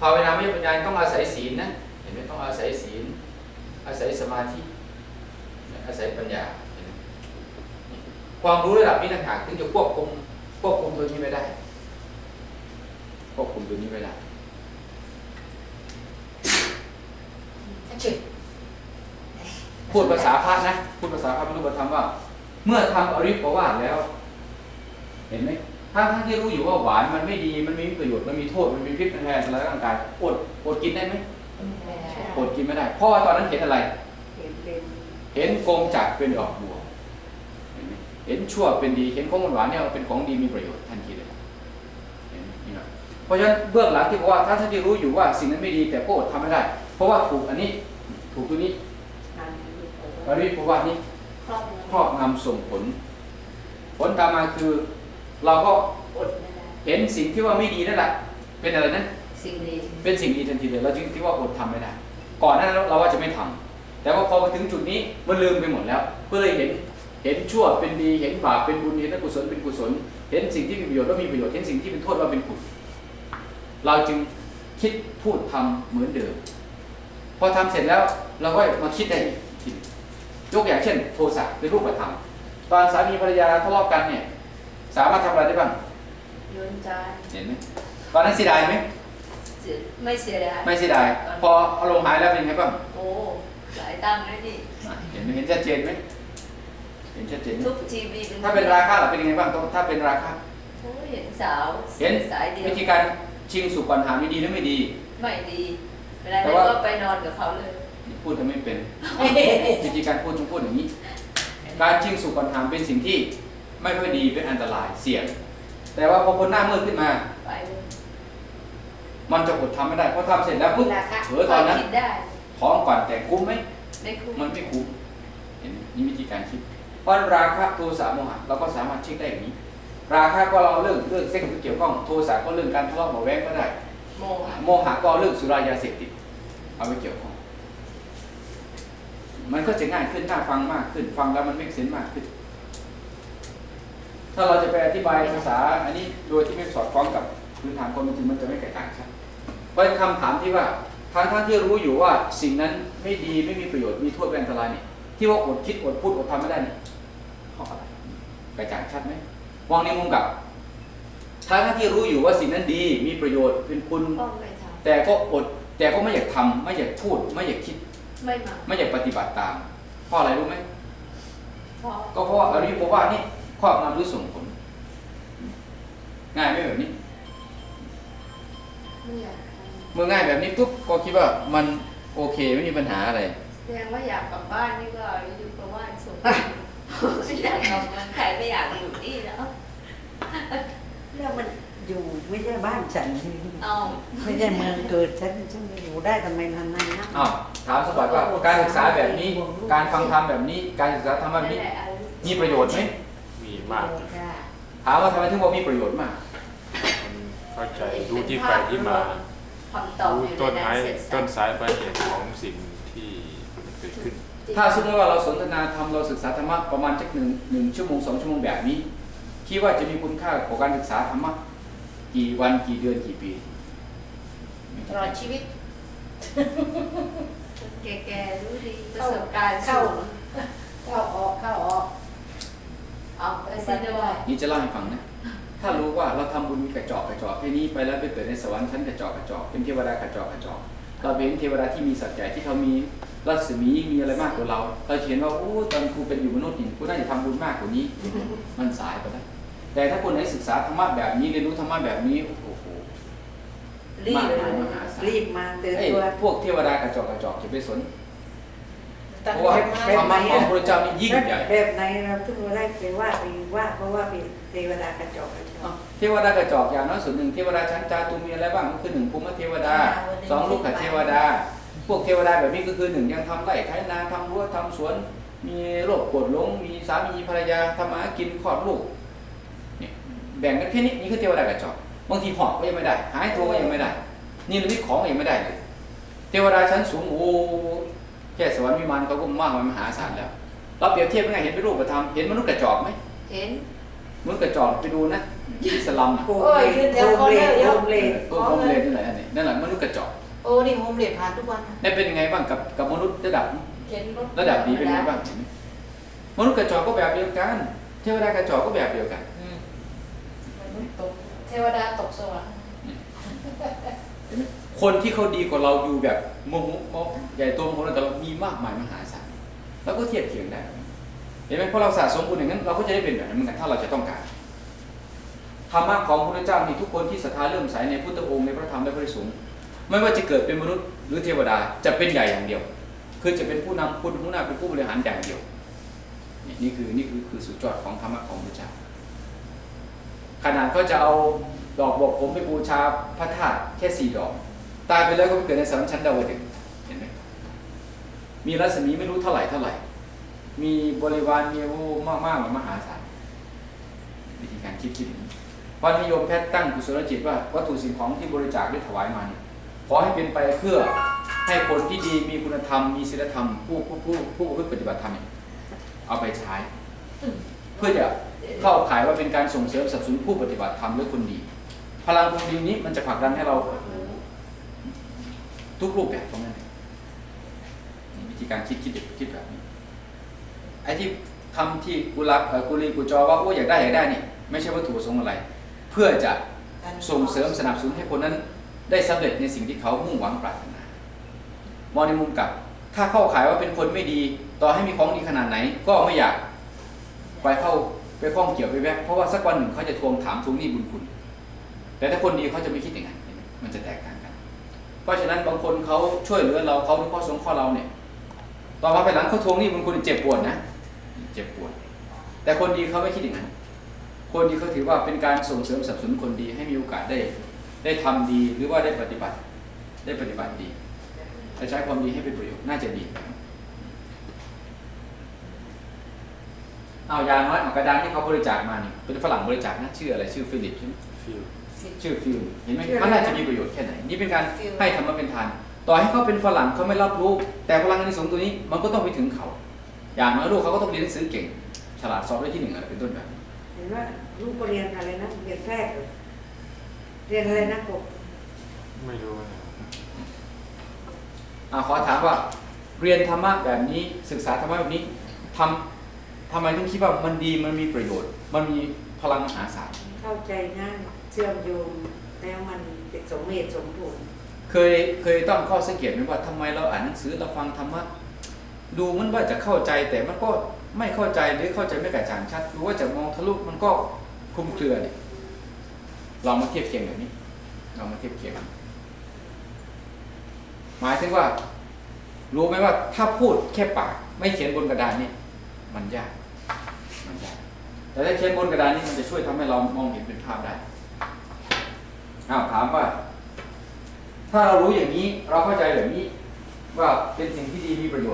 ภาวนาไม่ปัญญาต้องอาศัยศีลนะเห็นไหมต้องอาศัยศีล อาศัยสมาธิอาศัยปัญญา ความรู้ระดับนี้ต่างหากถึงจะควบคุมควบคุมตัวนี้ไม่ได้ ควบคุมตัวนี้ไม่ได้พูดภาษาพระนะพูดภาษาพระไม่รู้ประธรรมว่า เมื่อทำอริปวาสแล้ว เห็นไหม ถ้าท่านที่รู้อยู่ว่าหวานมันไม่ดีมันไม่มีประโยชน์มันมีโทษมันมีพิษมันแพ้อะไรร่างกายอดอดกินได้ไหมไม่ได้อดกินไม่ได้เพราะว่าตอนนั้นเห็นอะไร เห็นเป็นเห็นกงจักรเป็นดอกบัวเห็นไหมเห็นชั่วเป็นดีเห็นของหวานเนี่ยเป็นของดีมีประโยชน์ทันทีเลยเห็นไหมนี่นะเพราะฉะนั้นเบื้องหลังที่บอกว่าถ้าท่านที่รู้อยู่ว่าสิ่งนั้นไม่ดีแต่ก็อดทำไม่ได้ เพราะว่าถูกอันนี้ถูกตัวนี้ทางนี้อริปวาสนี้ครอบครอบงำส่งผล ผลตามมาคือ เราก็อดไม่ได้เห็นสิ่งที่ว่าไม่ดีนั่นแหละ เป็นอะไรนะสิ่งดีเป็นสิ่งดีทันทีเลยเราจึงคิดว่าอดทำไม่ได้ ก่อนหน้านั้นเราว่าจะไม่ทำแต่ว่าพอมาถึงจุดนี้มันลืมไปหมดแล้วก็เลยเห็นเห็นชั่วเป็นดีเห็นบาปเป็นบุญเห็นอกุศลเป็นกุศล เห็นสิ่งที่มีประโยชน์ว่ามีประโยชน์เห็นสิ่งที่เป็นโทษว่าเป็นคุณเราจึงคิดพูดทำเหมือนเดิมพอทำเสร็จแล้วเราก็มาคิดได้อีกทียกอย่างเช่น โทสะเป็นรูปธรรมตอนสามีภรรยาทะเลาะกันเนี่ย สามารถทำอะไรได้บ้างโยนใจเห็นไหมตอนนั้นเสียดายไหมเสียไม่เสียดายไม่เสียดายพออารมณ์หายแล้วเป็นไงบ้างโอ้หลายตังค์นะนี่อะเห็นไหมเห็นชัดเจนไหมเห็นชัดเจนไหมทุกทีวีเป็นถ้าเป็นราคาล่ะเป็นยังไงบ้างต้องถ้าเป็นราคาโอ้ยเห็นสาวเห็นสายเดียววิธีการชิงสุขปัญหาไม่ดีหรือไม่ดี ไม่ดีเวลาแต่นั้นว่าก็ไปนอนกับเขาเลยพูดทำไม่เป็นวิธีการพูดต้องพูดอย่างนี้ การชิงสุขปัญหาเป็นสิ่งที่ ไม่ค่อยดีเป็นอันตรายเสี่ยง แต่ว่าพอคนหน้ามืดขึ้นมา ไปเลยมันจะอดทำไม่ได้เพราะทำเสร็จแล้วปุ๊บราคาเผลอตอนนั้นคิดได้ท้องก่อนแต่คุ้มไหมไม่คุ้มมันไม่คุ้มเห็นไหมนี่วิธีการคิดเพราะราคะโทสะโมหะเราก็สามารถเช็คได้อย่างนี้ ราคะก็เราเรื่องเรื่องเซ็กซ์เกี่ยวข้องโทสะก็เรื่องการทะเลาะเบาะแว้งก็ได้ โมหะโมหะก็เรื่องสุรายาเสพติดเอาไปเกี่ยวข้อง มันก็จะง่ายขึ้นน่าฟังมากขึ้น ฟังแล้วมันไม่เซนมากขึ้น ถ้าเราจะไปอธิบายภาษาอันนี้โดยที่ไม่สอดคล้องกับพื้นฐานความเป็นจริงมันจะไม่แตกต่างครับเพราะคำถามที่ว่าทั้งทั้งที่รู้อยู่ว่าสิ่งนั้นไม่ดีไม่มีประโยชน์มีโทษเป็นอันตรายนี่ที่ว่าอดคิดอดพูดอดทำไม่ได้นี่เพราะอะไรกระจ่างชัดไหมมองในมุมกลับทั้งทั้งที่รู้อยู่ว่าสิ่งนั้นดีมีประโยชน์เป็นคุณก็ไม่ทแต่ก็อดแต่ก็ไม่อยากทำไม่อยากพูด ไม่อยากคิดำไม่มาไม่อยากปฏิบัติตามเพราะอะไรรู้ไหมเพราะก็เพราะว่าอริยภาวะนี่ ครอบงำหรือส่งผล ง่ายไหมแบบนี้ไม่อยากทเมื่อง่ายแบบนี้ปุ๊บก็คิดว่ามันโอเคไม่มีปัญหาอะไรำแสดงว่าอยากกลับบ้านนี่ก็อยู่กับบ้านสุขไม่อยากกลับเมืองไทยไม่อยากอยู่นี่แล้วแล้วมันอยู่ไม่ใช่บ้านฉันเอาไม่ใช่เมืองเกิดฉันฉันอยู่ได้ทำไมนานๆนะอ้าวถามสบัดว่าการศึกษาแบบนี้ การฟังธรรมแบบนี้ การศึกษาธรรมแบบนี้นั่นแหละอะไรมีประโยชน์ไหม มีมากค่ะถามว่าทำไมถึงบอกมีประโยชน์มาก มันเข้าใจรู้ที่ไปที่มาคำตอบรู้อยู่ต้นในไม้นั้นเสร็จสัต้บนสายปลายเหตุของสิ่งที่มันเกิดขึ้นถ้าสมมติว่าเราสนทนาธรรมเราศึกษาธรรมะประมาณจักหนึ่งหนึ่งชั่วโมงสองชั่วโมงแบบนี้ คิดว่าจะมีคุณค่าของการศึกษาธรรมะกี่วันกี่เดือนกี่ปีตลอดชีวิตแก่ๆรู้ดีประสบการณ์เข้าสูงเข้าออกเข้าออก เอาไปซิด้วยนี่จะเล่าให้ฟังนะ ถ้ารู้ว่าเราทำบุญมีกระจอกกระจอกแค่นี้ไปแล้วไปเกิดในสวรรค์ชั้นกระจอกกระจอกเป็นเทวดากระจอกกระจอก เราไปเห็นเทวดาที่มีสัจจะที่เขามีรัศมีมีอะไรมากกว่าเรา เราจะเห็นว่าโอ้ตอนกูเป็นอยู่มนุษย์นี่กูน่าจะทำบุญมากกว่านี้ มันสายไปแล้วแต่ถ้าคนไหนศึกษาธรรมะแบบนี้เรียนรู้ธรรมะแบบนี้โอ้โหรีบมากเลมายยมหาศาลรีบมาเตือนไอ้ตัวพวกเทวดากระจอกกระจอกจะไปสน เพตั้งราะว่าแบบธรรไหนมะของอะพระเจ้านี่ยิ่งใหญ่แบบไหนเราถึงได้ไปว่าไปว่าเพราะว่าเป็นเทวดากระจอกกระจอก เทวดากระจอกอย่างน้อยสุดหนึ่งเทวดาชั้นจาตุมีอะไรบ้างก็คือหนึ่งภูมิเทวดาสองลูกขเทวดา พวกเทวดาแบบนี้ก็คือหนึ่งยังทำไร่ไถนาทำรั้วทำสวน มีโรคปวดหลงมีสามีภรรยาทำมาหากินคลอดลูกเนี่ยแบ่งกันแค่นี้นี่คือเทวดากระจอกบางทีหอบก็ยังไม่ได้ หายตัวก็ยังไม่ได้ นี่ระลึกของก็ยังไม่ได้เลยเทวดาชั้นสูงโอ้ แค่สวรรค์วิมานเขาก็มากมายมหาศาลแล้ว เราเปรียบเทียบยังไงเห็นเป็นรูปธรรมเห็นมนุษย์กระจอกไหมเห็นมนุษย์กระจอกไปดูนะที่สลัมอะโฮมเลนโฮมเลนโฮมเลนตัวโฮมเลนนั่นแหละอันนี้นั่นแหละมนุษย์กระจอกโอ้นี่โฮมเลดผ่านทุกวันนะนี่เป็นยังไงบ้างกับกับมนุษย์ระดับเข็นรถระดับดีเป็นยังไงบ้างเห็นไหมมนุษย์กระจอกก็แบบเดียวกัน เทวดากระจอกก็แบบเดียวกันอืมมนุษย์ตกเทวดาตกสวรรค์เห็นไหม คนที่เขาดีกว่าเราอยู่แบบโมโหโมใหญ่โตโมโหแต่เรามีมากมายมหาศาลแล้วก็เทียบเคียงได้เห็นไหมพอเราสะสมบุญอย่างนั้น เราก็จะได้เป็นแบบนั้นเหมือนกันถ้าเราจะต้องการธรรมะของพระพุทธเจ้านี่ทุกคนที่ศรัทธาเริ่อมใสในพุทธองค์ในพระธรรมและพระสงฆ์ไม่ว่าจะเกิดเป็นมนุษย์หรือเทวดาจะเป็นใหญ่อย่างเดียว คือจะเป็นผู้นำผู้ผู้นำเป็นผู้บริหารอย่างเดียวนี่นี่คือนี่คือคือสุดยอดของธรรมะของพระเจ้าขนาดเขาจะเอาดอกบกผมไปบูชาพระธาตุแค่สี่ดอก ตายไปแล้วก็ไปเกิดในสวรรค์ชั้นดาวดึงเห็นไหมมีรัศมีไม่รู้เท่าไหร่เท่าไหร่ มีบริวารมีโอ้มากมากมหาศาลวิธีการคิดคิดอย่างนี้พราะนิยมแพทย์ตั้งกุศลจิตว่าวัตถุสิ่งของที่บริจาคได้ถวายมาเนี่ยขอให้เป็นไปเพื่อให้คนที่ดีมีคุณธรรม มีศีลธรรมผู้ผู้ผู้ผู้ผู้ปฏิบัติธรรมเนี่ยเอาไปใช้ เพื่อจะเข้าข่ายว่าเป็นการส่งเสริมสนับสนุนผู้ปฏิบัติธรรมหรือคนดี พลังตรงนี้มันจะผลักดันให้เรา ทุกรูปแบบตรงนั้นนี่วิธีการคิดคิดคิดแบบนี้ไอ้ที่ทำที่กุลักกุลีกุจอว่าโอ้อยากได้อยากได้นี่ไม่ใช่วัตถุประสงค์อะไร เพื่อจะส่งเสริมสนับสนุนให้คนนั้น ได้สำเร็จในสิ่งที่เขามุ่งหวังปรารถนามองในมุมกลับ ถ้าเข้าขายว่าเป็นคนไม่ดี ต่อให้มีของดีขนาดไหน ก็ไม่อยากไปเข้าไปข้องเกี่ยวไปแวะเพราะว่าสักวันหนึ่งเขาจะทวงถามทวงหนี้บุญคุณ แต่ถ้าคนดีเขาจะไม่คิดอย่างนั้นมันจะแตกต่าง ราะฉะนั้นบางคนเขาช่วยเหลือเราเขาทุกข้อสงเคราะห์เราเนี่ยต่อมาภายหลังเขาทวงหนี้บุญคุณเจ็บปวดนะ เจ็บปวด แต่คนดีเขาไม่คิดอย่างนั้น คนดีเขาถือว่าเป็นการส่งเสริมสนับสนุนคนดีให้มีโอกาสได้ ได้ทำดีหรือว่าได้ปฏิบัติ ได้ปฏิบัติดีและใช้ความดีให้เป็นประโยชน์น่าจะดีเอายาน้อยเอากระดานที่เขาบริจาคมานี่เป็นฝรั่งบริจาคนะชื่ออะไรชื่อฟิลิปใช่ไหมฟิล ชื่อฟิลเห็นไหมมันน่าจะมีประโยชน์แค่ไหน นี่เป็นการให้ธรรมะเป็นทาน ต่อให้เขาเป็นฝรั่งเขาไม่รับรู้ แต่พลังในสงส์ตัวนี้มันก็ต้องไปถึงเขา อย่างน้อยลูกเขาก็ต้องเรียนหนังสือเก่ง ฉลาดสอบได้ที่หนึ่งอะไรเป็นต้นแบบนี้เห็นว่าลูกก็เรียนอะไรนะเรียนแพทย์เหรอเรียนอะไรนะกบไม่รู้นะอ่าขอถามว่า เรียนธรรมะแบบนี้ศึกษาธรรมะแบบนี้ทำทำไมถึงคิดว่ามันดีมันมีประโยชน์ มันมี พลังมหาศาลเข้าใจง่ายเชื่อมโยงแล้วมันเป็นสมเหตุสมผลเคยเคยต้องข้อสังเกตไหมว่าทำไมเราอ่านหนังสือเราฟังธรรมะดูเหมันว่าจะเข้าใจแต่มันก็ไม่เข้าใจหรือเข้าใจไม่กระจ่างชัดดูว่าจะมองทะลุมันก็คลุมเครือเนี่ยลองมาเทียบเคียงแบบนี้ลองมาเทียบเคียงกันหมายถึงว่า รู้ไหมว่าถ้าพูดแค่ปาก ไม่เขียนบนกระดานนี่มันยากมันยาก แต่ถ้าเขียนบนกระดานนี่มันจะช่วยทำให้เรามองเห็นเป็นภาพได้อ้าวถามว่า ถ้าเรารู้อย่างนี้เราเข้าใจแบบนี้ ว่าเป็นสิ่งที่ดีมีประโย